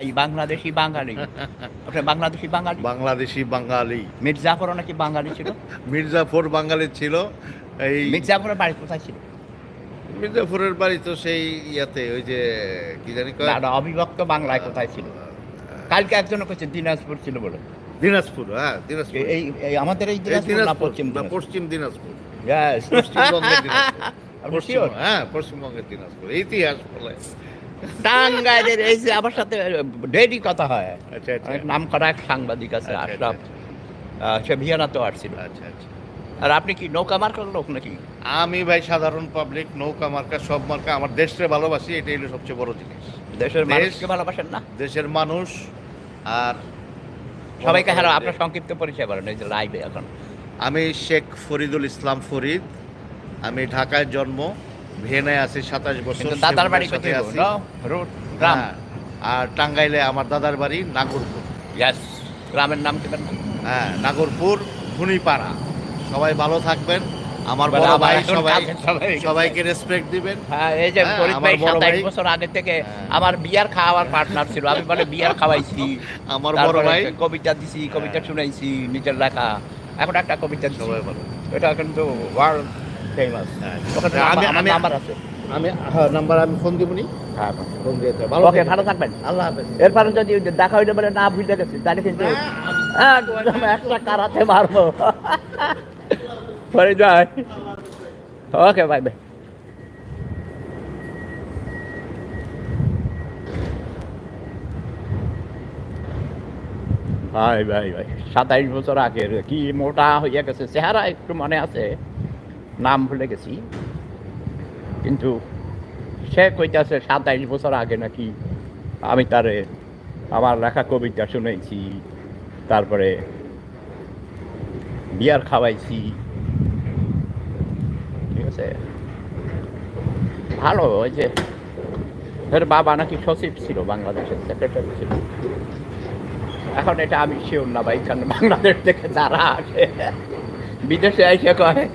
এই বাংলাদেশি বাঙালি। আপনি বাংলাদেশি বাঙালি? বাংলাদেশি বাঙালি। মির্জাফরও নাকি বাঙালি ছিল? মির্জাফর বাঙালি ছিল এই মির্জাফরের বাড়ি কোথায় ছিল? মির্জাফরের বাড়ি তো সেই ইয়াতে ওই যে কি জানি কয়? না, অবিভক্ত বাংলায় কোথায় ছিল? কালকে একজন কইছে দিনাজপুর ছিল বলে। দিনাজপুর হ্যাঁ দিনাজপুর। এই আমাদের এই দিনাজপুর না পশ্চিম পশ্চিম দিনাজপুর। Yes. পশ্চিমবঙ্গের দিনাজপুর? হ্যাঁ পশ্চিমবঙ্গের দিনাজপুর ইতিহাস বলে। টাঙ্গাইলের এই যে আমার সাথে ডেইলি কথা হয়। আচ্ছা আচ্ছা। অনেক নাম করা এক সাংবাদিক আছে আচ্ছা, আশরাফ। আহ, সে ভিয়েনাতেও আসছিল। আচ্ছা আচ্ছা। আর আপনি কি নৌকা মার্কার লোক নাকি? আমি ভাই সাধারণ পাবলিক নৌকা মার্কা সব মার্কা আমার দেশকে ভালোবাসি এটাই হলো সবচেয়ে বড় জিনিস। দেশের মানুষকে ভালোবাসেন না? দেশের মানুষ আর সবাইকে হ্যালো আপনার সংক্ষিপ্ত পরিচয় বলেন এই যে লাইভে এখন। আমি শেখ ফরিদুল ইসলাম ফরিদ আমি ঢাকায় জন্ম। ভিয়েনায় আছি সাতাশ বছর দাদার বাড়ি কোথায় আছি। রোড গ্রাম? হ্যাঁ, আর টাঙ্গাইলে আমার দাদার বাড়ি নাগরপুর। ইয়াস গ্রামের নাম কি হ্যাঁ নাগরপুর ধুনিপাড়া সবাই ভালো থাকবেন। আমার মানে বড় ভাই সবাই সবাইকে রেসপেক্ট দিবেন। হ্যাঁ এই যে হ্যাঁ, ফরিদ ভাই সাতাইশ ভাই- বছর আগে থেকে হ্যাঁ। আমার বিয়ার খাওয়ার পার্টনার ছিল। আমি বলে বিয়ার খাওয়াইছি। আমার বড় ভাই। কবিতা দিছি কবিতা হ্যাঁ। শুনাইছি নিজের লেখা। এখন একটা কবিতা সবাই ভালো। এটা কিন্তু ওয়ার্ল্ড ফেমাস হ্যাঁ। আমি নাম্বার আছে। আমি হ্যাঁ নাম্বার আমি ফোন দিবনি। হ্যাঁ ফোন দিয়ে দেব। ওকে ভালো থাকবেন। আল্লাহ হাফেজ। এরপরে যদি দেখা হইলে বলে না ভুলে গেছি তাহলে কিন্তু একদম একটা কারাতে মারবো। পরে যাই। ওকে বাই বাই ভাই ভাই ভাই সাতাইশ বছর আগের কি মোটা হইয়া গেছে চেহারা একটু মনে আছে? নাম ভুলে গেছি। কিন্তু সে কইতাছে সাতাইশ বছর আগে নাকি আমি তারে আমার লেখা কবিতা শুনেছি তারপরে বিয়ার খাওয়াইছি। ঠিক আছে? ভালো, ওই যে এর বাবা নাকি সচিব ছিল, বাংলাদেশের সেক্রেটারি ছিল। এখন এটা আমি শিওর না ভাই বাংলাদেশ থেকে যারা আসে, বিদেশে এসে কয়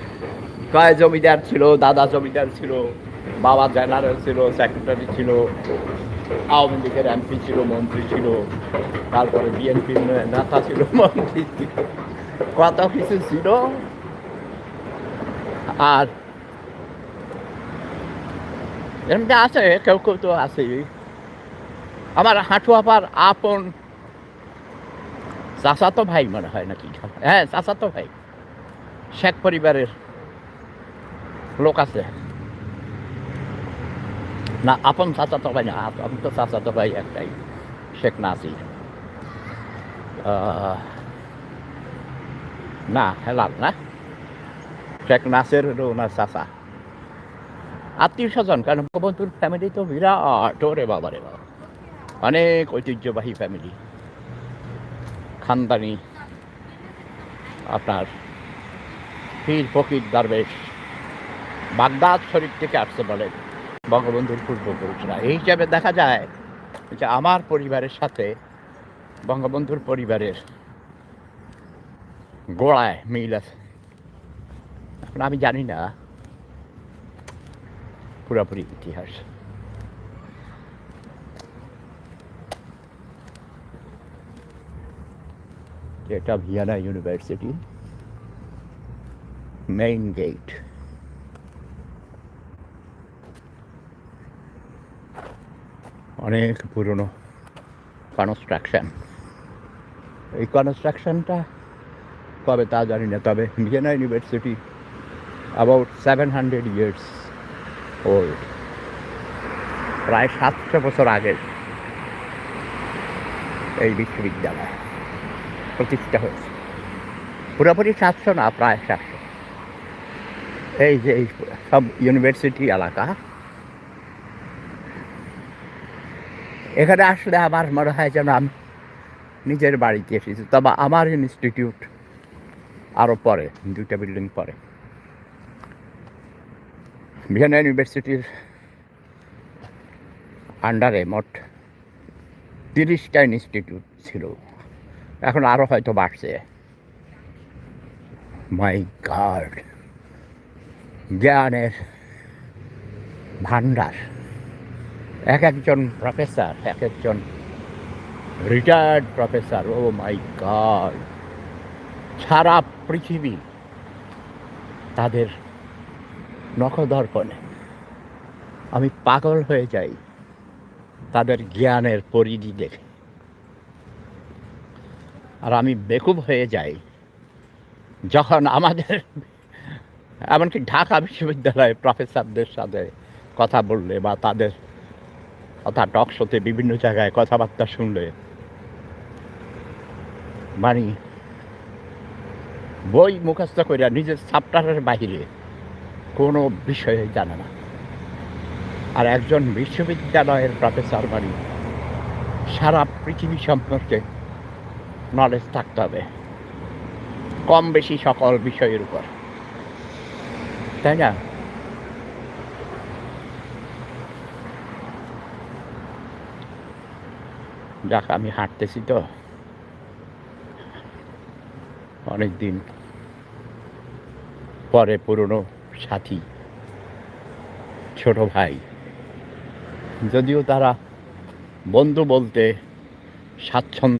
কয় জমিদার ছিল, দাদা জমিদার ছিল, বাবা জেনারেল ছিল সেক্রেটারি ছিল, আওয়ামী লীগের এমপি ছিল, মন্ত্রী ছিল, তারপরে বিএনপির নেতা ছিল, মন্ত্রী ছিল। কত কিছু ছিল। আর এমনি আছে, কেউ কেউ তো আছে আমার হাঁটু আপার আপন চাচাতো ভাই মনে হয় নাকি? হ্যাঁ চাচাতো ভাই। শেখ পরিবারের লোক আছে। না, আপন চাচাতো ভাই না আপন তো চাচাতো ভাই একটাই, শেখ নাসির। না, হেলাল, না? শেখ নাসের হলো ওনার চাচা। আত্মীয় স্বজন, কারণ বঙ্গবন্ধুর ফ্যামিলি তো বিরাট, ওরে বাবা রে বাবা। অনেক ঐতিহ্যবাহী ফ্যামিলি খানদানি, আপনার পীর ফকির, দরবেশ বাগদাদ শরীফ থেকে আসতে বলে বঙ্গবন্ধুর পূর্বপুরুষরা। এই হিসাবে দেখা যায় যে আমার পরিবারের সাথে, বঙ্গবন্ধুর পরিবারের গোড়ায় মিল আছে। এখন আমি জানি না, পুরোপুরি ইতিহাস। এটা ভিয়ানা ইউনিভার্সিটি মেইন গেট। অনেক পুরনো কনস্ট্রাকশন এই কনস্ট্রাকশনটা কবে তা জানি না, তবে Vienna university about seven hundred years old প্রায় সাতশো বছর আগের এই বিশ্ববিদ্যালয় প্রতিষ্ঠা হয়েছে। পুরোপুরি সাতশো না, প্রায় সাতশো। এই যে সব ইউনিভার্সিটি এলাকা এখানে আসলে আমার মনে হয় যেন আমি নিজের বাড়িতে এসেছি, তবে আমার ইনস্টিটিউট আরও পরে, দুইটা বিল্ডিং পরে। ভিয়েনা ইউনিভার্সিটির আন্ডারে মোট তিরিশটা ইনস্টিটিউট ছিল। এখন আরও হয়তো বাড়ছে। মাই গার্ড জ্ঞানের ভান্ডার এক একজন প্রফেসর এক একজন retired professor oh my god সারা পৃথিবী তাদের নখদর্পণে আমি পাগল হয়ে যাই তাদের জ্ঞানের পরিধি দেখে। আর আমি বেকুব হয়ে যাই যখন আমাদের, এমনকি ঢাকা বিশ্ববিদ্যালয়ে প্রফেসরদের সাথে কথা বললে বা তাদের কথা টক শোতে বিভিন্ন জায়গায় কথাবার্তা শুনলে। মানে বই মুখস্থ করিয়া নিজের চ্যাপ্টারের বাহিরে কোনো বিষয়ে জানে না। আর একজন বিশ্ববিদ্যালয়ের প্রফেসর মানে সারা পৃথিবী সম্পর্কে নলেজ থাকতে হবে কম বেশি সকল বিষয়ের উপর। তাই না? যাক, আমি হাঁটতেছি তো। অনেক দিন পরে পুরনো সাথী, ছোট ভাই। যদিও তারা বন্ধু বলতে স্বাচ্ছন্দ্য